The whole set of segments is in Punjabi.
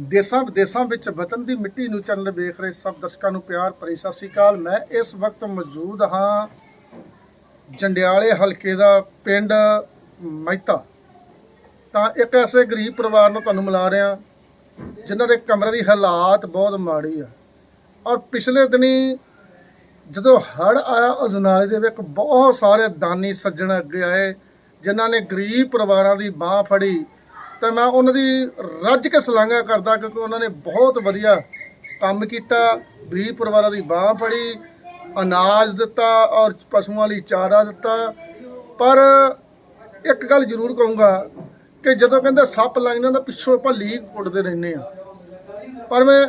ਦੇਸਾਂ ਵਿਦੇਸਾਂ ਵਿੱਚ ਵਤਨ ਦੀ ਮਿੱਟੀ ਨੂੰ ਚੰਨ ਵੇਖ ਰਹੇ ਸਭ ਦਰਸ਼ਕਾਂ ਨੂੰ ਪਿਆਰ, ਭਰੀ ਸਤਿ ਸ੍ਰੀ ਅਕਾਲ। ਮੈਂ ਇਸ ਵਕਤ ਮੌਜੂਦ ਹਾਂ ਜੰਡਿਆਲੇ ਹਲਕੇ ਦਾ ਪਿੰਡ ਮਹਿਤਾ। ਤਾਂ ਇੱਕ ਐਸੇ ਗਰੀਬ ਪਰਿਵਾਰ ਨੂੰ ਤੁਹਾਨੂੰ ਮਿਲਾ ਰਿਹਾ, ਜਿਨ੍ਹਾਂ ਦੇ ਕਮਰੇ ਦੀ ਹਾਲਾਤ ਬਹੁਤ ਮਾੜੀ ਆ। ਔਰ ਪਿਛਲੇ ਦਿਨੀ ਜਦੋਂ ਹੜ ਆਇਆ ਅਜਨਾਲੇ ਦੇ ਵਿੱਚ ਬਹੁਤ ਸਾਰੇ ਦਾਨੀ ਸੱਜਣ ਅੱਗੇ ਆਏ, ਜਿਨ੍ਹਾਂ ਨੇ ਗਰੀਬ ਪਰਿਵਾਰਾਂ ਦੀ ਬਾਹ ਫੜੀ। ਤਾਂ ਮੈਂ ਉਹਨਾਂ ਦੀ ਰੱਜ ਕੇ ਸਲਾਘਾ ਕਰਦਾ ਕਿਉਂਕਿ ਉਹਨਾਂ ਨੇ ਬਹੁਤ ਵਧੀਆ ਕੰਮ ਕੀਤਾ। ਗਰੀਬ ਪਰਿਵਾਰਾਂ ਦੀ ਬਾਹ ਫੜੀ, ਅਨਾਜ ਦਿੱਤਾ ਔਰ ਪਸ਼ੂਆਂ ਲਈ ਚਾਰਾ ਦਿੱਤਾ। ਪਰ ਇੱਕ ਗੱਲ ਜ਼ਰੂਰ ਕਹੂੰਗਾ ਕਿ ਜਦੋਂ ਕਹਿੰਦੇ ਸੱਪ ਲਾਈਨਾਂ ਦਾ ਪਿੱਛੋਂ ਆਪਾਂ ਲੀਕ ਕੁੱਟਦੇ ਰਹਿੰਦੇ ਆ ਪਰ ਮੈਂ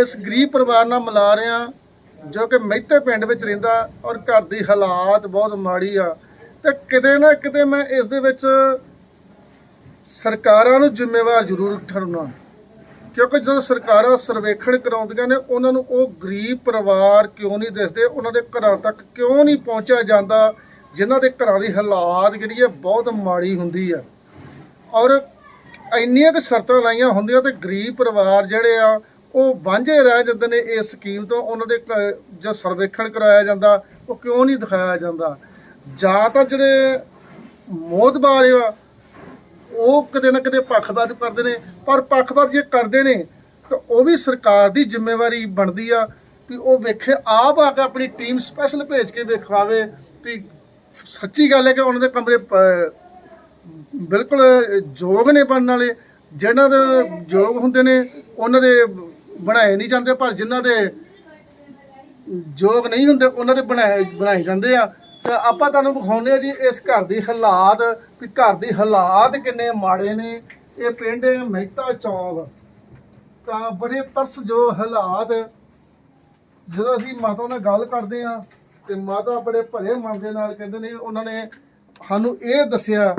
ਇਸ ਗਰੀਬ ਪਰਿਵਾਰ ਨਾਲ ਮਿਲਾ ਰਿਹਾ, ਜੋ ਕਿ ਮਹਿਤੇ ਪਿੰਡ ਵਿੱਚ ਰਹਿੰਦਾ ਔਰ ਘਰ ਦੀ ਹਾਲਾਤ ਬਹੁਤ ਮਾੜੀ ਆ। ਤੇ ਕਿਤੇ ਨਾ ਕਿਤੇ ਮੈਂ ਇਸ ਦੇ ਵਿੱਚ ਸਰਕਾਰਾਂ ਨੂੰ ਜ਼ਿੰਮੇਵਾਰ ਜ਼ਰੂਰ ਠਹਿਰਾਉਣਾ ਕਿਉਂਕਿ ਜਦੋਂ ਸਰਕਾਰਾਂ ਸਰਵੇਖਣ ਕਰਾਉਂਦੀਆਂ ਨੇ, ਉਹਨਾਂ ਨੂੰ ਉਹ ਗਰੀਬ ਪਰਿਵਾਰ ਕਿਉਂ ਨਹੀਂ ਦਿਸਦੇ? ਉਹਨਾਂ ਦੇ ਘਰਾਂ ਤੱਕ ਕਿਉਂ ਨਹੀਂ ਪਹੁੰਚਿਆ ਜਾਂਦਾ? ਜਿਨ੍ਹਾਂ ਦੇ ਘਰਾਂ ਦੀ ਹਾਲਾਤ ਜਿਹੜੀ ਹੈ, ਬਹੁਤ ਮਾੜੀ ਹੁੰਦੀ ਆ ਔਰ ਇੰਨੀਆਂ ਕੁ ਸ਼ਰਤਾਂ ਲਾਈਆਂ ਹੁੰਦੀਆਂ ਤੇ ਗਰੀਬ ਪਰਿਵਾਰ ਜਿਹੜੇ ਆ, ਉਹ ਵਾਂਝੇ ਰਹਿ ਜਾਂਦੇ ਨੇ ਇਸ ਸਕੀਮ ਤੋਂ। ਉਹਨਾਂ ਦੇ ਕ- ਜੋ ਸਰਵੇਖਣ ਕਰਾਇਆ ਜਾਂਦਾ, ਉਹ ਕਿਉਂ ਨਹੀਂ ਦਿਖਾਇਆ ਜਾਂਦਾ? ਜਾਂ ਤਾਂ ਜਿਹੜੇ ਮੋਦਬਾਰ ਆ ਉਹ ਕਿਤੇ ਨਾ ਕਿਤੇ ਪੱਖਪਾਤ ਕਰਦੇ ਨੇ, ਪਰ ਪੱਖਪਾਤ ਜੇ ਕਰਦੇ ਨੇ, ਤਾਂ ਉਹ ਵੀ ਸਰਕਾਰ ਦੀ ਜ਼ਿੰਮੇਵਾਰੀ ਬਣਦੀ ਆ ਵੀ ਉਹ ਵੇਖੇ, ਆਪ ਆ ਕੇ ਆਪਣੀ ਟੀਮ ਸਪੈਸ਼ਲ ਭੇਜ ਕੇ ਵਿਖਾਵੇ ਵੀ ਸੱਚੀ ਗੱਲ ਹੈ ਕਿ ਉਹਨਾਂ ਦੇ ਕਮਰੇ ਬਿਲਕੁਲ ਯੋਗ ਨੇ ਬਣਨ ਵਾਲੇ, ਜਿਹਨਾਂ ਦੇ ਯੋਗ ਹੁੰਦੇ ਨੇ, ਉਹਨਾਂ ਦੇ ਬਣਾਏ ਨਹੀਂ ਜਾਂਦੇ, ਪਰ ਜਿਨ੍ਹਾਂ ਦੇ ਯੋਗ ਨਹੀਂ ਹੁੰਦੇ, ਉਹਨਾਂ ਦੇ ਬਣਾਏ ਬਣਾਏ ਜਾਂਦੇ ਆ। ਤਾਂ ਆਪਾਂ ਤੁਹਾਨੂੰ ਵਿਖਾਉਂਦੇ ਆ ਜੀ ਇਸ ਘਰ ਦੀ ਹਾਲਾਤ, ਵੀ ਘਰ ਦੀ ਹਾਲਾਤ ਕਿੰਨੇ ਮਾੜੇ ਨੇ। ਇਹ ਪਿੰਡ ਮਹਿਤਾ ਚੌਂਕ। ਤਾਂ ਬੜੇ ਤਰਸਯੋਗ ਹਾਲਾਤ। ਜਦੋਂ ਅਸੀਂ ਮਾਤਾ ਨਾਲ ਗੱਲ ਕਰਦੇ ਆ ਤੇ ਮਾਤਾ ਬੜੇ ਭਰੇ ਮਨ ਦੇ ਨਾਲ ਕਹਿੰਦੇ ਨੇ, ਉਹਨਾਂ ਨੇ ਸਾਨੂੰ ਇਹ ਦੱਸਿਆ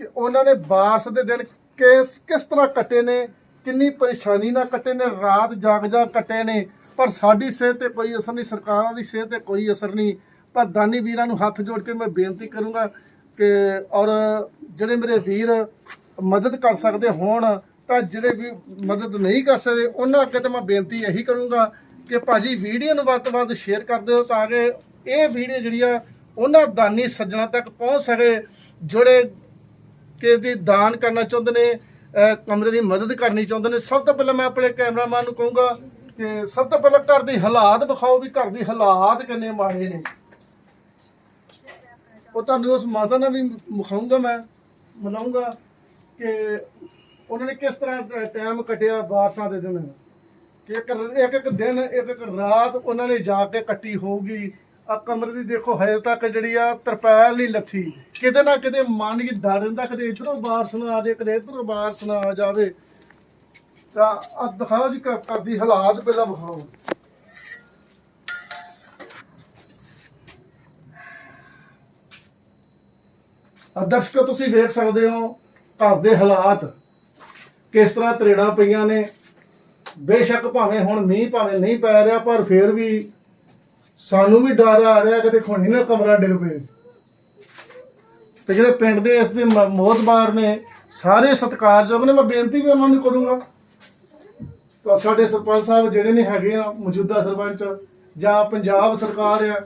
ਕਿ ਉਹਨਾਂ ਨੇ ਬਾਰਸ ਦੇ ਦਿਨ ਕਿਸ ਕਿਸ ਤਰ੍ਹਾਂ ਕੱਟੇ ਨੇ, ਕਿੰਨੀ ਪਰੇਸ਼ਾਨੀ ਨਾਲ ਕੱਟੇ ਨੇ, ਰਾਤ ਜਾਗ ਜਾਗ ਕੱਟੇ ਨੇ, ਪਰ ਸਾਡੀ ਸਿਹਤ ਤੇ ਕੋਈ ਅਸਰ ਨਹੀਂ, ਸਰਕਾਰਾਂ ਦੀ ਸਿਹਤ ਤੇ ਕੋਈ ਅਸਰ ਨਹੀਂ। ਪਰ ਦਾਨੀ ਵੀਰਾਂ ਨੂੰ ਹੱਥ ਜੋੜ ਕੇ ਮੈਂ ਬੇਨਤੀ ਕਰੂੰਗਾ ਕਿ ਔਰ ਜਿਹੜੇ ਮੇਰੇ ਵੀਰ ਮਦਦ ਕਰ ਸਕਦੇ ਹੋਣ, ਤਾਂ ਜਿਹੜੇ ਵੀ ਮਦਦ ਨਹੀਂ ਕਰ ਸਕਦੇ, ਉਹਨਾਂ ਅੱਗੇ ਤੇ ਮੈਂ ਬੇਨਤੀ ਇਹੀ ਕਰੂੰਗਾ ਕਿ ਭਾਜੀ ਵੀਡੀਓ ਨੂੰ ਵੱਧ ਤੋਂ ਵੱਧ ਸ਼ੇਅਰ ਕਰ ਦਿਓ ਤਾਂ ਕਿ ਇਹ ਵੀਡੀਓ ਜਿਹੜੀ ਆ, ਉਹਨਾਂ ਦਾਨੀ ਸੱਜਣਾ ਤੱਕ ਪਹੁੰਚ ਸਕੇ, ਜਿਹੜੇ ਕਿ ਦੀ ਦਾਨ ਕਰਨਾ ਚਾਹੁੰਦੇ ਨੇ ਕਮਰੇ ਦੀ ਮਦਦ ਕਰਨੀ ਚਾਹੁੰਦੇ ਨੇ। ਸਭ ਤੋਂ ਪਹਿਲਾਂ ਮੈਂ ਆਪਣੇ ਕੈਮਰਾਮੈਨ ਨੂੰ ਕਹੂੰਗਾ ਕਿ ਸਭ ਤੋਂ ਪਹਿਲਾਂ ਘਰ ਦੀ ਹਾਲਾਤ ਵਿਖਾਓ ਵੀ ਘਰ ਦੀ ਹਾਲਾਤ ਕਿੰਨੇ ਮਾੜੇ ਨੇ। ਉਹ ਤੁਹਾਨੂੰ ਉਸ ਮਾਤਾ ਨਾਲ ਵੀ ਵਿਖਾਊਂਗਾ ਮੈਂ, ਮਿਲਾਉਂਗਾ ਕਿ ਉਹਨਾਂ ਨੇ ਕਿਸ ਤਰ੍ਹਾਂ ਟਾਈਮ ਕੱਟਿਆ ਵਾਰਸ਼ਾਂ ਦੇ ਦਿਨ। ਕਿ ਇੱਕ ਇੱਕ ਇੱਕ ਦਿਨ, ਇੱਕ ਇੱਕ ਰਾਤ ਉਹਨਾਂ ਨੇ ਜਾ ਕੇ ਕੱਟੀ ਹੋਊਗੀ। ਆ ਕਮਰੇ ਦੀ ਦੇਖੋ, ਹਜੇ ਤੱਕ ਜਿਹੜੀ ਆ ਤਰਪੈਲ ਨਹੀਂ ਲੱਥੀ। ਕਿਤੇ ਨਾ ਕਿਤੇ ਮਨ ਕੀ ਡਰ ਰਹਿੰਦਾ ਕਦੇ ਇਧਰੋਂ ਬਾਰਸ ਨਾ ਆ ਜਾਵੇ ਕਦੇ ਇਧਰੋਂ ਬਾਰਸ ਨਾ ਆ ਜਾਵੇ। ਤਾਂ ਆ ਦਿਖਾਓ ਜੀ, ਘਰ ਹਾਲਾਤ ਪਹਿਲਾਂ ਵਿਖਾਓ। ਦਰਸ਼ਕੋ, ਤੁਸੀਂ ਵੇਖ ਸਕਦੇ ਹੋ ਘਰ ਦੇ ਹਾਲਾਤ ਕਿਸ ਤਰ੍ਹਾਂ ਤਰੇੜਾਂ ਪਈਆਂ ਨੇ। ਬੇਸ਼ੱਕ ਭਾਵੇਂ ਹੁਣ ਮੀਂਹ, ਭਾਵੇਂ ਨਹੀਂ ਪੈ ਰਿਹਾ, ਪਰ ਫਿਰ ਵੀ ਸਾਨੂੰ ਵੀ ਡਰ ਆ ਰਿਹਾ ਕਿ ਦੇਖੋ ਨਹੀਂ ਨਾ ਕਮਰਾ ਡਿੱਗ ਪਏ। ਤੇ ਜਿਹੜੇ ਪਿੰਡ ਦੇ ਇਸ ਦੇ ਮ- ਮੋਹਤਬਾਰ ਨੇ, ਸਾਰੇ ਸਤਿਕਾਰਯੋਗ ਨੇ, ਮੈਂ ਬੇਨਤੀ ਵੀ ਉਹਨਾਂ ਨੂੰ ਕਰੂੰਗਾ। ਤਾਂ ਸਾਡੇ ਸਰਪੰਚ ਸਾਹਿਬ ਜਿਹੜੇ ਨੇ ਹੈਗੇ ਆ, ਮੌਜੂਦਾ ਸਰਪੰਚ ਜਾਂ ਪੰਜਾਬ ਸਰਕਾਰ ਆ,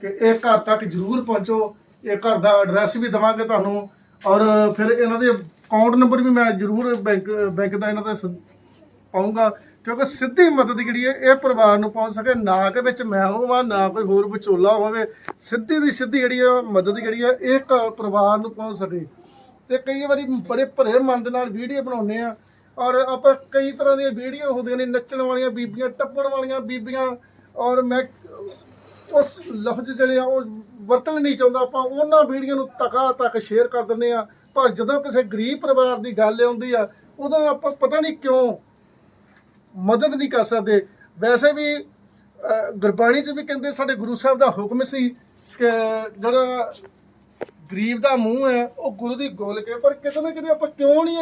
ਕਿ ਇਹ ਘਰ ਤੱਕ ਜ਼ਰੂਰ ਪਹੁੰਚੋ। ਇਹ ਘਰ ਦਾ ਐਡਰੈਸ ਵੀ ਦਵਾਂਗੇ ਤੁਹਾਨੂੰ। ਔਰ ਫਿਰ ਇਹਨਾਂ ਦੇ ਅਕਾਊਂਟ ਨੰਬਰ ਵੀ ਮੈਂ ਜ਼ਰੂਰ ਬੈਂਕ ਬੈਂਕ ਦਾ ਇਹਨਾਂ ਦਾ ਸ- ਪਾਉਂਗਾ ਕਿਉਂਕਿ ਸਿੱਧੀ ਮਦਦ ਜਿਹੜੀ ਹੈ, ਇਹ ਪਰਿਵਾਰ ਨੂੰ ਪਹੁੰਚ ਸਕੇ। ਨਾ ਕਿ ਵਿੱਚ ਮੈਂ ਹੋਵਾਂ, ਨਾ ਕੋਈ ਹੋਰ ਵਿਚੋਲਾ ਹੋਵੇ। ਸਿੱਧੀ ਦੀ ਸਿੱਧੀ ਜਿਹੜੀ ਹੈ, ਮਦਦ ਜਿਹੜੀ ਹੈ, ਇਹ ਘ- ਪਰਿਵਾਰ ਨੂੰ ਪਹੁੰਚ ਸਕੇ। ਤੇ ਕਈ ਵਾਰੀ ਬੜੇ ਭਰੇ ਮਨ ਦੇ ਨਾਲ ਵੀਡੀਓ ਬਣਾਉਂਦੇ ਆ ਔਰ ਆਪਾਂ ਕਈ ਤਰ੍ਹਾਂ ਦੀਆਂ ਵੀਡੀਓ ਹੁੰਦੀਆਂ ਨੇ, ਨੱਚਣ ਵਾਲੀਆਂ ਬੀਬੀਆਂ, ਟੱਪਣ ਵਾਲੀਆਂ ਬੀਬੀਆਂ। ਔਰ ਮੈਂ ਉਸ ਲਫ਼ਜ਼ ਜਿਹੜੇ ਆ, ਉਹ ਵਰਤਣ ਨਹੀਂ ਚਾਹੁੰਦਾ, ਆਪਾਂ ਉਹਨਾਂ ਵੀਡੀਓ ਨੂੰ ਤਕਾ ਤੱਕ ਸ਼ੇਅਰ ਕਰ ਦਿੰਦੇ ਆ ਪਰ ਜਦੋਂ ਕਿਸੇ ਗਰੀਬ ਪਰਿਵਾਰ ਦੀ ਗੱਲ ਆਉਂਦੀ ਆ, ਉਦੋਂ ਆਪਾਂ ਪਤਾ ਨਹੀਂ ਕਿਉਂ ਮਦਦ ਨਹੀਂ ਕਰ ਸਕਦੇ। ਵੈਸੇ ਵੀ ਗੁਰਬਾਣੀ 'ਚ ਵੀ ਕਹਿੰਦੇ ਸਾਡੇ ਗੁਰੂ ਸਾਹਿਬ ਦਾ ਹੁਕਮ ਸੀ ਕਿ ਜਿਹੜਾ ਗਰੀਬ ਦਾ ਮੂੰਹ ਹੈ, ਉਹ ਗੁਰੂ ਦੀ ਗੋਲ ਕੇ ਪਰ ਕਿਤੇ ਨਾ ਕਿਤੇ ਆਪਾਂ ਕਿਉਂ ਨਹੀਂ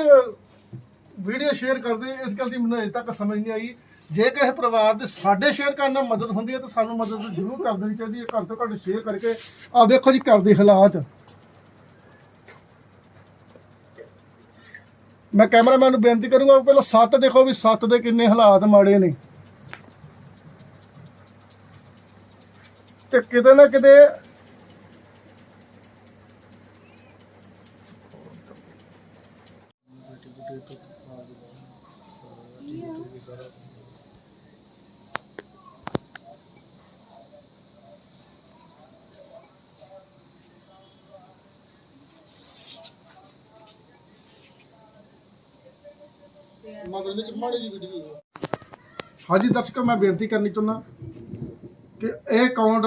ਵੀਡੀਓ ਸ਼ੇਅਰ ਕਰਦੇ, ਇਸ ਗੱਲ ਦੀ ਮੈਨੂੰ ਅਜੇ ਤੱਕ ਸਮਝ ਨਹੀਂ ਆਈ। ਜੇ ਕਿਸੇ ਪਰਿਵਾਰ ਦੇ ਸਾਡੇ ਸ਼ੇਅਰ ਕਰਨ ਨਾਲ ਮਦਦ ਹੁੰਦੀ ਹੈ ਤਾਂ ਸਾਨੂੰ ਮਦਦ ਜ਼ਰੂਰ ਕਰ ਦੇਣੀ ਚਾਹੀਦੀ ਹੈ। ਘੱਟ ਤੋਂ ਘੱਟ ਸ਼ੇਅਰ ਕਰਕੇ ਆ ਵੇਖੋ ਜੀ ਘਰ ਦੇ ਹਾਲਾਤ। ਮੈਂ ਕੈਮਰਾਮੈਨ ਨੂੰ ਬੇਨਤੀ ਕਰੂੰਗਾ ਪਹਿਲਾਂ ਸੱਤ ਦੇਖੋ ਵੀ ਸੱਤ ਦੇ ਕਿੰਨੇ ਹਾਲਾਤ ਮਾੜੇ ਨੇ। ਤੇ ਕਿਤੇ ਨਾ ਕਿਤੇ ਮਗਰ ਵਿੱਚ ਮਾੜੀ ਜੀ ਵੀਡੀਓ ਹਾਂਜੀ ਦਰਸ਼ਕੋ ਮੈਂ ਬੇਨਤੀ ਕਰਨੀ ਚਾਹੁੰਦਾ ਕਿ ਇਹ ਅਕਾਊਂਟ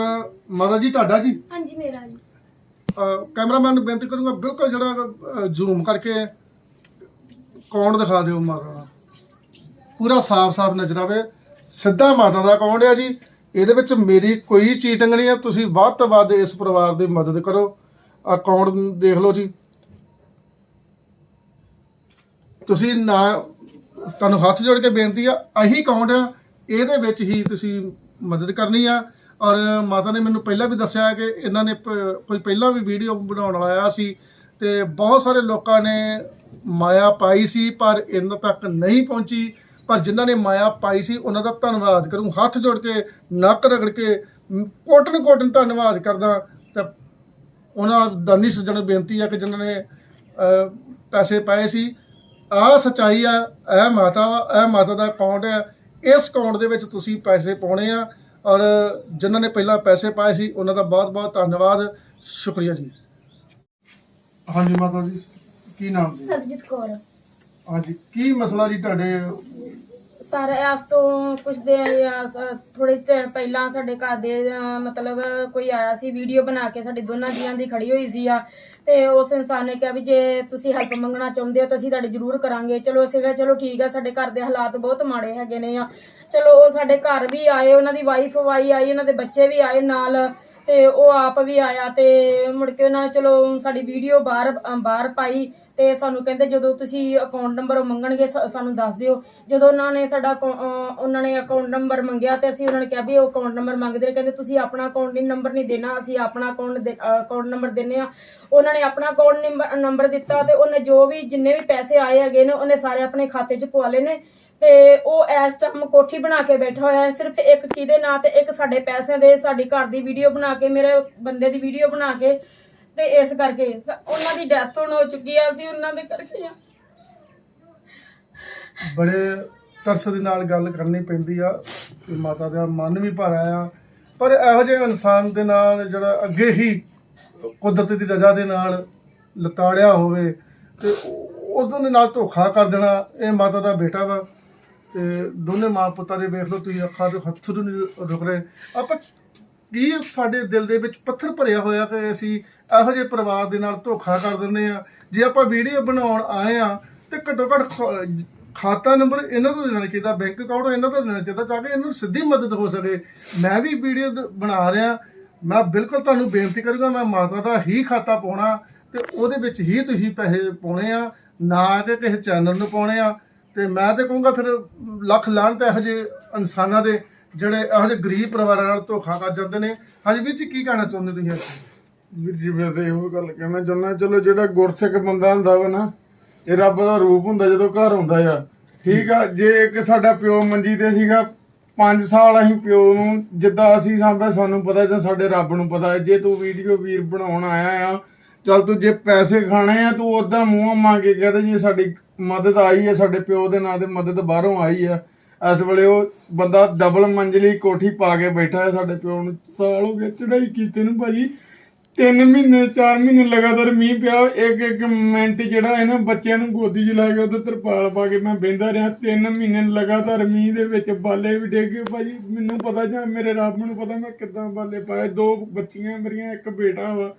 ਮਾਤਾ ਜੀ ਤੁਹਾਡਾ ਜੀ? ਹਾਂਜੀ ਮੇਰਾ ਜੀ। ਕੈਮਰਾਮੈਨ ਨੂੰ ਬੇਨਤੀ ਕਰੂੰਗਾ ਬਿਲਕੁਲ ਜਿਹੜਾ ਜ਼ੂਮ ਕਰਕੇ ਅਕਾਊਂਟ ਦਿਖਾ ਦਿਓ ਮਾਤਾ ਦਾ ਪੂਰਾ ਸਾਫ਼-ਸਾਫ਼ ਨਜ਼ਰ ਆਵੇ। ਸਿੱਧਾ ਮਾਤਾ ਦਾ ਅਕਾਊਂਟ ਹੈ ਜੀ। ਇਹਦੇ ਵਿੱਚ ਮੇਰੀ ਕੋਈ ਚੀਟਿੰਗ ਨਹੀਂ ਹੈ ਤੁਸੀਂ ਵੱਧ ਤੋਂ ਵੱਧ ਇਸ ਪਰਿਵਾਰ ਦੀ ਮਦਦ ਕਰੋ। ਅਕਾਊਂਟ ਦੇਖ ਲਓ ਜੀ। ਤੁਸੀਂ ਨਾ ਤੁਹਾਨੂੰ ਹੱਥ ਜੋੜ ਕੇ ਬੇਨਤੀ ਆ ਇਹੀ ਅਕਾਊਂਟ ਆ, ਇਹਦੇ ਵਿੱਚ ਹੀ ਤੁਸੀਂ ਮਦਦ ਕਰਨੀ ਆ। ਔਰ ਮਾਤਾ ਨੇ ਮੈਨੂੰ ਪਹਿਲਾਂ ਵੀ ਦੱਸਿਆ ਕਿ ਇਹਨਾਂ ਨੇ ਪ- ਕੋਈ ਪਹਿਲਾਂ ਵੀ ਵੀਡੀਓ ਬਣਾਉਣ ਵਾਲਾ ਆਇਆ ਸੀ ਤੇ ਬਹੁਤ ਸਾਰੇ ਲੋਕਾਂ ਨੇ ਮਾਇਆ ਪਾਈ ਸੀ, ਪਰ ਇਹਨਾਂ ਤੱਕ ਨਹੀਂ ਪਹੁੰਚੀ। ਪਰ ਜਿਨ੍ਹਾਂ ਨੇ ਮਾਇਆ ਪਾਈ ਸੀ, ਉਹਨਾਂ ਦਾ ਧੰਨਵਾਦ ਕਰੂੰ। ਹੱਥ ਜੋੜ ਕੇ, ਨੱਕ ਰਗੜ ਕੇ ਕੋਟਨ ਕੋਟਨ ਧੰਨਵਾਦ ਕਰਦਾ। ਤੇ ਉਹਨਾਂ ਦਾਨੀ ਸੱਜਣ ਬੇਨਤੀ ਆ ਕਿ ਜਿਨ੍ਹਾਂ ਨੇ ਪੈਸੇ ਪਾਏ ਸੀ ਆਹ ਸਚਾਈ ਆ ਇਹ ਮਾਤਾ ਇਹ ਮਾਤਾ ਦਾ ਅਕਾਊਂਟ ਹੈ ਇਸ ਅਕਾਊਂਟ ਦੇ ਵਿੱਚ ਤੁਸੀਂ ਪੈਸੇ ਪਾਉਣੇ ਆ ਔਰ ਜਿਨ੍ਹਾਂ ਨੇ ਪਹਿਲਾਂ ਪੈਸੇ ਪਾਏ ਸੀ ਉਹਨਾਂ ਦਾ ਬਹੁਤ ਬਹੁਤ ਧੰਨਵਾਦ। ਸ਼ੁਕਰੀਆ ਜੀ। ਹਾਂਜੀ ਮਾਤਾ ਜੀ ਕੀ ਨਾਮ ਜੀ? ਸਰਜੀਤ ਕੌਰ। ਹਾਂਜੀ ਕੀ ਮਸਲਾ ਜੀ ਤੁਹਾਡੇ? ਸਰ ਇਸ ਤੋਂ ਪੁੱਛਦੇ ਆ ਥੋੜੇ ਪਹਿਲਾਂ ਸਾਡੇ ਘਰ ਦੇ ਅਹ, ਮਤਲਬ ਕੋਈ ਆਇਆ ਸੀ ਵੀਡੀਓ ਬਣਾ ਕੇ ਸਾਡੇ ਦੋਨਾਂ ਜੀਆਂ ਦੀ ਖੜੀ ਹੋਈ ਸੀ ਆ। ਤੇ ਉਸ ਇਨਸਾਨ ਨੇ ਕਿਹਾ ਵੀ ਜੇ ਤੁਸੀਂ ਹੈਲਪ ਮੰਗਣਾ ਚਾਹੁੰਦੇ ਹੋ ਤਾਂ ਅਸੀਂ ਤੁਹਾਡੀ ਜ਼ਰੂਰ ਕਰਾਂਗੇ। ਚਲੋ ਅਸੀਂ ਕਿਹਾ, ਚਲੋ ਠੀਕ ਆ, ਸਾਡੇ ਘਰ ਦੇ ਹਾਲਾਤ ਬਹੁਤ ਮਾੜੇ ਹੈਗੇ ਨੇ ਆ। ਚਲੋ ਉਹ ਸਾਡੇ ਘਰ ਵੀ ਆਏ, ਉਹਨਾਂ ਦੀ ਵਾਈਫ ਵਾਈ ਆਈ, ਉਹਨਾਂ ਦੇ ਬੱਚੇ ਵੀ ਆਏ ਨਾਲ ਤੇ ਉਹ ਆਪ ਵੀ ਆਇਆ ਤੇ ਮੁੜ ਕੇ ਉਹਨਾਂ ਨੇ ਚਲੋ ਸਾਡੀ ਵੀਡੀਓ ਬਾਹਰ ਬਾਹਰ ਪਾਈ ਤੇ ਸਾਨੂੰ ਕਹਿੰਦੇ ਜਦੋਂ ਤੁਸੀਂ ਅਕਾਊਂਟ ਨੰਬਰ ਮੰਗਣਗੇ ਸਾ- ਸਾਨੂੰ ਦੱਸ ਦਿਓ। ਜਦੋਂ ਉਹਨਾਂ ਨੇ ਸਾਡਾ ਉਹਨਾਂ ਨੇ ਅਕਾਊਂਟ ਨੰਬਰ ਮੰਗਿਆ ਤੇ ਅਸੀਂ ਉਹਨਾਂ ਨੇ ਕਿਹਾ ਵੀ ਉਹ ਅਕਾਊਂਟ ਨੰਬਰ ਮੰਗਦੇ ਨੇ। ਕਹਿੰਦੇ ਤੁਸੀਂ ਆਪਣਾ ਅਕਾਊਂਟ ਨੰਬਰ ਨਹੀਂ ਦੇਣਾ, ਅਸੀਂ ਆਪਣਾ ਅਕਾਊਂਟ ਅਕਾਊਂਟ ਨੰਬਰ ਦਿੰਨੇ ਆ। ਉਹਨਾਂ ਨੇ ਆਪਣਾ ਅਕਾਊਂਟ ਨੰਬਰ ਦਿੱਤਾ ਤੇ ਉਹਨੇ ਜੋ ਵੀ ਜਿੰਨੇ ਵੀ ਪੈਸੇ ਆਏ ਹੈਗੇ ਨੇ, ਉਹਨੇ ਸਾਰੇ ਆਪਣੇ ਖਾਤੇ 'ਚ ਪਵਾ ਲਏ ਨੇ। ਤੇ ਉਹ ਇਸ ਟਾਈਮ ਕੋਠੀ ਬਣਾ ਕੇ ਬੈਠਾ ਹੋਇਆ ਹੈ। ਸਿਰਫ ਇੱਕ ਕਿਹਦੇ ਨਾਂ ਤੇ ਇੱਕ ਸਾਡੇ ਪੈਸਿਆਂ ਦੇ, ਸਾਡੀ ਘਰ ਦੀ ਵੀਡੀਓ ਬਣਾ ਕੇ, ਮੇਰੇ ਬੰਦੇ ਦੀ ਵੀਡੀਓ ਬਣਾ ਕੇ ਤੇ ਇਸ ਕਰਕੇ ਉਹਨਾਂ ਦੀ ਡੈਥ ਹੁਣ ਹੋ ਚੁੱਕੀ ਆ, ਅਸੀਂ ਉਹਨਾਂ ਦੇ ਕਰਕੇ ਆ। ਬੜੇ ਤਰਸ ਦੇ ਨਾਲ ਗੱਲ ਕਰਨੀ ਪੈਂਦੀ ਆ ਕਿ ਮਾਤਾ ਦਾ ਮਨ ਵੀ ਭਰ ਆਇਆ ਪਰ ਇਹੋ ਜਿਹੇ ਇਨਸਾਨ ਦੇ ਨਾਲ ਜਿਹੜਾ ਅੱਗੇ ਹੀ ਕੁਦਰਤ ਦੀ ਰਜ਼ਾ ਦੇ ਨਾਲ ਲਤਾੜਿਆ ਹੋਵੇ ਤੇ ਉਸ ਦੇ ਨਾਲ ਧੋਖਾ ਕਰ ਦੇਣਾ, ਇਹ ਮਾਤਾ ਦਾ ਬੇਟਾ ਵਾ। ਤੇ ਦੋਨੇ ਮਾਂ ਪੁੱਤਾਂ ਦੇ ਵੇਖ ਲਓ ਤੁਸੀਂ ਅੱਖਾਂ ਦੇ ਹੱਥੋਂ ਨਹੀਂ ਰੁਕ ਰਹੇ। ਆਪਾਂ ਕੀ ਸਾਡੇ ਦਿਲ ਦੇ ਵਿੱਚ ਪੱਥਰ ਭਰਿਆ ਹੋਇਆ ਕਿ ਅਸੀਂ ਇਹੋ ਜਿਹੇ ਪਰਿਵਾਰ ਦੇ ਨਾਲ ਧੋਖਾ ਕਰ ਦਿੰਦੇ ਆ ਜੇ ਆਪਾਂ ਵੀਡੀਓ ਬਣਾਉਣ ਆਏ ਆ ਤੇ ਘੱਟੋ ਘੱਟ ਖਾ- ਖਾਤਾ ਨੰਬਰ ਇਹਨਾਂ ਤੋਂ ਦੇਣਾ ਚਾਹੀਦਾ ਬੈਂਕ ਅਕਾਊਂਟ ਇਹਨਾਂ ਤੋਂ ਦੇਣਾ ਚਾਹੀਦਾ ਤਾਂ ਕਿ ਇਹਨਾਂ ਨੂੰ ਸਿੱਧੀ ਮਦਦ ਹੋ ਸਕੇ। ਮੈਂ ਵੀ ਵੀਡੀਓ ਬਣਾ ਰਿਹਾ, ਮੈਂ ਬਿਲਕੁਲ ਤੁਹਾਨੂੰ ਬੇਨਤੀ ਕਰੂੰਗਾ, ਮੈਂ ਮਾਤਾ ਦਾ ਹੀ ਖਾਤਾ ਪਾਉਣਾ ਤੇ ਉਹਦੇ ਵਿੱਚ ਹੀ ਤੁਸੀਂ ਪੈਸੇ ਪਾਉਣੇ ਆ, ਨਾ ਕਿ ਕਿਸੇ ਚੈਨਲ ਨੂੰ ਪਾਉਣੇ ਆ। ਤੇ ਮੈਂ ਤੇ ਕਹੂੰਗਾ ਫਿਰ ਲੱਖ ਲਾਹਨਤ ਇਹੋ ਜਿਹੇ ਇਨਸਾਨਾਂ ਦੇ ਜਿਹੜੇ ਇਹੋ ਜਿਹੇ ਗਰੀਬ ਪਰਿਵਾਰਾਂ ਨਾਲ ਧੋਖਾ ਕਰ ਜਾਂਦੇ ਨੇ। ਹਾਂਜੀ ਵੀਰ ਜੀ, ਕੀ ਕਹਿਣਾ ਚਾਹੁੰਦੇ ਤੁਸੀਂ ਅੱਜ? ਵੀਰ ਜੀ, ਮੈਂ ਤਾਂ ਇਹੋ ਗੱਲ ਕਹਿਣਾ ਚਾਹੁੰਦਾ, ਚਲੋ ਜਿਹੜਾ ਗੁਰਸਿੱਖ ਬੰਦਾ ਹੁੰਦਾ ਵਾ ਨਾ, ਇਹ ਰੱਬ ਦਾ ਰੂਪ ਹੁੰਦਾ ਜਦੋਂ ਘਰ ਹੁੰਦਾ ਆ। ਠੀਕ ਆ, ਜੇ ਇੱਕ ਸਾਡਾ ਪਿਓ ਮੰਜੀ ਤੇ ਸੀਗਾ 5 ਸਾਲ ਅਸੀਂ ਪਿਓ ਨੂੰ ਜਿੱਦਾਂ ਅਸੀਂ ਸਾਂਭਿਆ ਸਾਨੂੰ ਪਤਾ ਜਾਂ ਸਾਡੇ ਰੱਬ ਨੂੰ ਪਤਾ ਜੇ ਤੂੰ ਵੀਡੀਓ ਵੀਰ ਬਣਾਉਣ ਆਇਆ ਆ, ਚੱਲ ਤੂੰ ਜੇ ਪੈਸੇ ਖਾਣੇ ਆ, ਤੂੰ ਉਦਾਂ ਮੂੰਹ ਮੰਗ ਕੇ ਕਹਦੇ ਜੇ ਸਾਡੀ ਮਦਦ ਆਈ ਆ, ਸਾਡੇ ਪਿਓ ਦੇ ਨਾਂ ਤੇ ਮਦਦ ਬਾਹਰੋਂ ਆਈ ਆ ਇਸ ਵੇਲੇ ਉਹ ਬੰਦਾ ਡਬਲ ਮੰਜ਼ਲੀ ਕੋਠੀ ਪਾ ਕੇ ਬੈਠਾ ਹੈ ਸਾਡੇ ਪਿਓ ਨੂੰ। ਸਾਲ ਹੋ ਗਏ ਚੜਾਈ ਕੀਤੇ ਨੂੰ ਭਾਜੀ। ਤਿੰਨ ਮਹੀਨੇ, ਚਾਰ ਮਹੀਨੇ ਲਗਾਤਾਰ ਮੀਂਹ ਪਿਆ। ਇੱਕ ਇੱਕ ਮਿੰਟ ਜਿਹੜਾ ਹੈ ਨਾ, ਬੱਚਿਆਂ ਨੂੰ ਗੋਦੀ 'ਚ ਲੈ ਕੇ ਉਹਦੇ ਤਰਪਾਲ ਪਾ ਕੇ ਮੈਂ ਬਹਿੰਦਾ ਰਿਹਾ। ਤਿੰਨ ਮਹੀਨੇ ਲਗਾਤਾਰ ਮੀਂਹ ਦੇ ਵਿੱਚ ਬਾਲੇ ਵੀ ਡੇਗੇ ਭਾਜੀ, ਮੈਨੂੰ ਪਤਾ ਜਾਂ ਮੇਰੇ ਰੱਬ ਨੂੰ ਪਤਾ ਮੈਂ ਕਿੱਦਾਂ ਬਾਲੇ ਪਾਏ। ਦੋ ਬੱਚੀਆਂ ਮੇਰੀਆਂ, ਇੱਕ ਬੇਟਾ ਵਾ।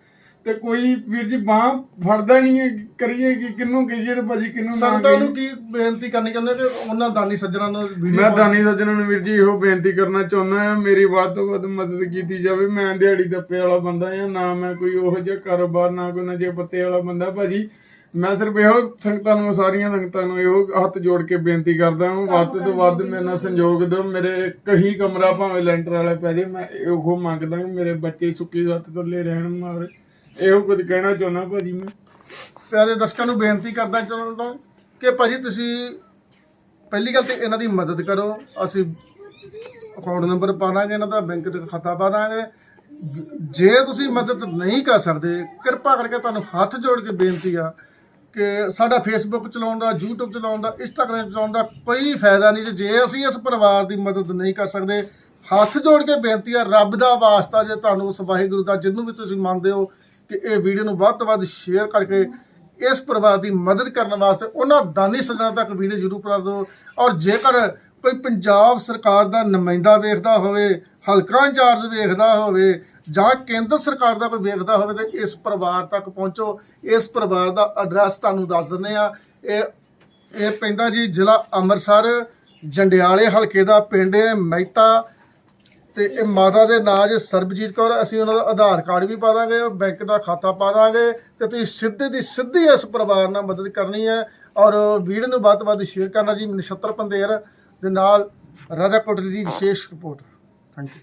ਤੇ ਕੋਈ ਵੀਰ ਜੀ ਬਾਹ ਫੜਦਾ ਨਹੀਂ ਹੈ ਕਰੀਏ ਕਿ ਕਿੰਨੂੰ ਕਹੀਏ ਤੇ ਭਾਜੀ ਕਿੰਨੂੰ ਨਾ ਸੰਗਤਾਂ ਨੂੰ ਕੀ ਬੇਨਤੀ ਕਰਨੀ ਚਾਹੁੰਦੇ ਕਿ ਉਹਨਾਂ ਦਾਨੀ ਸੱਜਣਾਂ ਨੂੰ ਵੀਡੀਓ ਮੈਂ ਦਾਨੀ ਸੱਜਣਾਂ ਨੂੰ ਵੀਰ ਜੀ ਇਹੋ ਬੇਨਤੀ ਕਰਨਾ ਚਾਹੁੰਦਾ ਹਾਂ ਮੇਰੀ ਵੱਧ ਤੋਂ ਵੱਧ ਮਦਦ ਕੀਤੀ ਜਾਵੇ। ਮੈਂ ਦਿਹਾੜੀ ਦੱਪੇ ਵਾਲਾ ਬੰਦਾ ਆ ਨਾ ਮੈਂ ਕੋਈ ਉਹੋ ਜਿਹਾ ਕਾਰੋਬਾਰ ਨਾ ਕੋਈ ਨਜੇ ਪੱਤੇ ਵਾਲਾ ਬੰਦਾ। ਭਾਜੀ ਮੈਂ ਸਿਰਫ ਇਹੋ ਸੰਗਤਾਂ ਨੂੰ ਸਾਰੀਆਂ ਸੰਗਤਾਂ ਨੂੰ ਇਹੋ ਹੱਥ ਜੋੜ ਕੇ ਬੇਨਤੀ ਕਰਦਾ ਹਾਂ ਵੱਧ ਤੋਂ ਵੱਧ ਮੇਰੇ ਨਾਲ ਸੰਯੋਗ ਦਿਓ। ਮੇਰੇ ਕਹੀ ਕਮਰਾ ਭਾਵੇਂ ਲੈਂਟਰ ਵਾਲਾ ਪੈ ਜੇ ਮੈਂ ਇਹੋ ਮੰਗਦਾ ਕਿ ਮੇਰੇ ਬੱਚੇ ਸੁੱਕੀ ਸੱਤ ਥੱਲੇ ਰਹਿਣ ਮਾਰੇ। ਇਹੋ ਕੁਝ ਕਹਿਣਾ ਚਾਹੁੰਦਾ ਭਾਜੀ ਮੈਂ। ਪਿਆਰੇ ਦਰਸ਼ਕਾਂ ਨੂੰ ਬੇਨਤੀ ਕਰਦਾ ਚਾਹੁੰਦਾ ਕਿ ਭਾਜੀ ਤੁਸੀਂ ਪਹਿਲੀ ਗੱਲ ਤੇ ਇਹਨਾਂ ਦੀ ਮਦਦ ਕਰੋ। ਅਸੀਂ ਅਕਾਊਂਟ ਨੰਬਰ ਪਾ ਦਾਂਗੇ, ਇਹਨਾਂ ਦਾ ਬੈਂਕ ਦਾ ਖਾਤਾ ਪਾ ਦਾਂਗੇ। ਜੇ ਤੁਸੀਂ ਮਦਦ ਨਹੀਂ ਕਰ ਸਕਦੇ, ਕਿਰਪਾ ਕਰਕੇ ਤੁਹਾਨੂੰ ਹੱਥ ਜੋੜ ਕੇ ਬੇਨਤੀ ਆ ਕਿ ਸਾਡਾ ਫੇਸਬੁੱਕ ਚਲਾਉਣ ਦਾ, YouTube ਚਲਾਉਣ ਦਾ, Instagram ਚਲਾਉਣ ਦਾ ਕੋਈ ਫਾਇਦਾ ਨਹੀਂ ਜੇ- ਜੇ ਅਸੀਂ ਇਸ ਪਰਿਵਾਰ ਦੀ ਮਦਦ ਨਹੀਂ ਕਰ ਸਕਦੇ, ਹੱਥ ਜੋੜ ਕੇ ਬੇਨਤੀ ਆ, ਰੱਬ ਦਾ ਵਾਸਤਾ ਜੇ ਤੁਹਾਨੂੰ ਉਸ ਵਾਹਿਗੁਰੂ ਦਾ ਜਿਹਨੂੰ ਵੀ ਤੁਸੀਂ ਮੰਨਦੇ ਹੋ ਕਿ ਇਹ ਵੀਡੀਓ ਨੂੰ ਵੱਧ ਤੋਂ ਵੱਧ ਸ਼ੇਅਰ ਕਰਕੇ ਇਸ ਪਰਿਵਾਰ ਦੀ ਮਦਦ ਕਰਨ ਵਾਸਤੇ ਉਹਨਾਂ ਦਾਨੀ ਸੱਜਣਾ ਤੱਕ ਵੀਡੀਓ ਜ਼ਰੂਰ ਪਾ ਦਿਓ। ਔਰ ਜੇਕਰ ਕੋਈ ਪੰਜਾਬ ਸਰਕਾਰ ਦਾ ਨੁਮਾਇੰਦਾ ਵੇਖਦਾ ਹੋਵੇ, ਹਲਕਾ ਇੰਚਾਰਜ ਵੇਖਦਾ ਹੋਵੇ ਜਾਂ ਕੇਂਦਰ ਸਰਕਾਰ ਦਾ ਕੋਈ ਵੇਖਦਾ ਹੋਵੇ ਤਾਂ ਇਸ ਪਰਿਵਾਰ ਤੱਕ ਪਹੁੰਚੋ। ਇਸ ਪਰਿਵਾਰ ਦਾ ਐਡਰੈਸ ਤੁਹਾਨੂੰ ਦੱਸ ਦਿੰਦੇ ਆ ਇਹ ਇਹ ਪੈਂਦਾ ਜੀ ਜ਼ਿਲ੍ਹਾ ਅੰਮ੍ਰਿਤਸਰ, ਜੰਡਿਆਲੇ ਹਲਕੇ ਦਾ ਪਿੰਡ ਹੈ ਮਹਿਤਾ। ਤੇ ਇਹ ਮਾਤਾ ਦੇ ਨਾਂ ਜੇ ਸਰਬਜੀਤ ਕੌਰ ਅਸੀਂ ਉਹਨਾਂ ਦਾ ਆਧਾਰ ਕਾਰਡ ਵੀ ਪਾ ਦਾਂਗੇ ਬੈਂਕ ਦਾ ਖਾਤਾ ਪਾ ਦਾਂਗੇ ਤੇ ਤੁਸੀਂ ਸਿੱਧੇ ਦੀ ਸਿੱਧੀ ਇਸ ਪਰਿਵਾਰ ਨਾਲ ਮਦਦ ਕਰਨੀ ਹੈ। ਔਰ ਵੀਡੀਓ ਨੂੰ ਵੱਧ ਤੋਂ ਵੱਧ ਸ਼ੇਅਰ ਕਰਨਾ ਜੀ ਨਛੱਤਰ ਪੰਦੇਰ ਦੇ ਨਾਲ ਰਾਜਾ ਕੋਟਲੀ ਦੀ ਵਿਸ਼ੇਸ਼ ਰਿਪੋਰਟ। Thank you